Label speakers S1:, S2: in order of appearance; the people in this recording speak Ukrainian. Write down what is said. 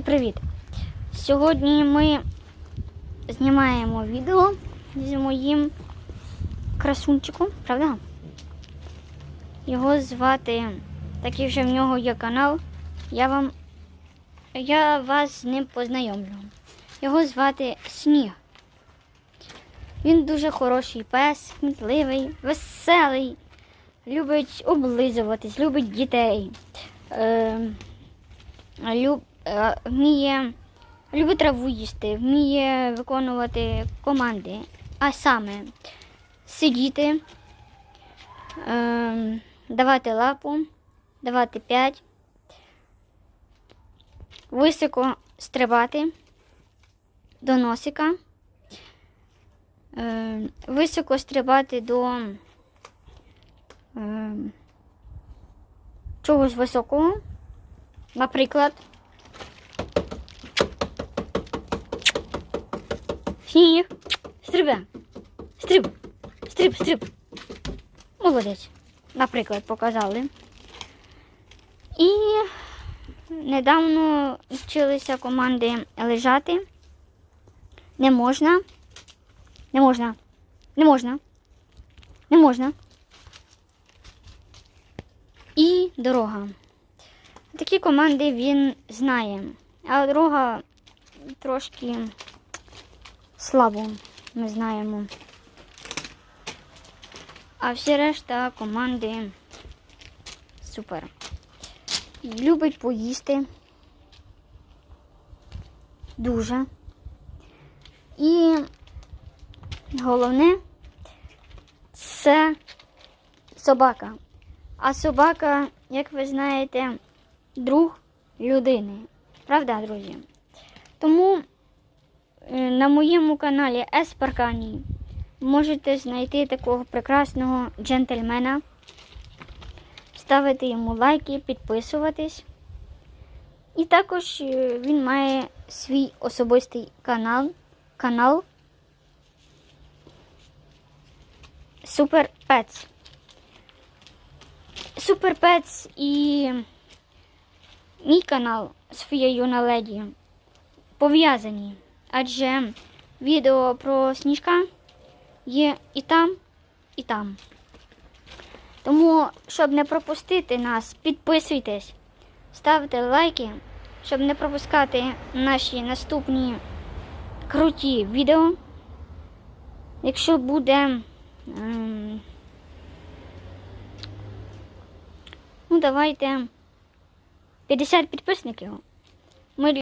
S1: Привіт! Сьогодні ми знімаємо відео з моїм красунчиком, правда? Його звати, такий вже в нього є канал. Я вам я вас з ним познайомлю. Його звати Сніг. Він дуже хороший пес, кмітливий, веселий, любить облизуватись, любить дітей. Е, люб, вміє любить траву їсти, вміє виконувати команди, а саме сидіти, е, давати лапу, давати п'ять, високо стрибати до носика, е, високо стрибати до е, чогось високого. Наприклад, сніг. Стрибе. Стриб. Стриб, стриб. Молодець. Наприклад, показали. І недавно вчилися команди лежати. Не можна. Не можна. Не можна. Не можна. І дорога. Такі команди він знає, а друга трошки слабо ми знаємо. А всі решта команди супер. Любить поїсти. Дуже. І головне це собака. А собака, як ви знаєте, друг людини. Правда, друзі? Тому на моєму каналі Еспарканій можете знайти такого прекрасного джентльмена, ставити йому лайки, підписуватись. І також е, він має свій особистий канал, канал Super Pets. Super Pets і мій канал Софія Юна Леді пов'язані, адже відео про сніжка є і там, і там. Тому, щоб не пропустити нас, підписуйтесь, ставте лайки, щоб не пропускати наші наступні круті відео. Якщо буде. ем, Ну, давайте 50 підписників. Ми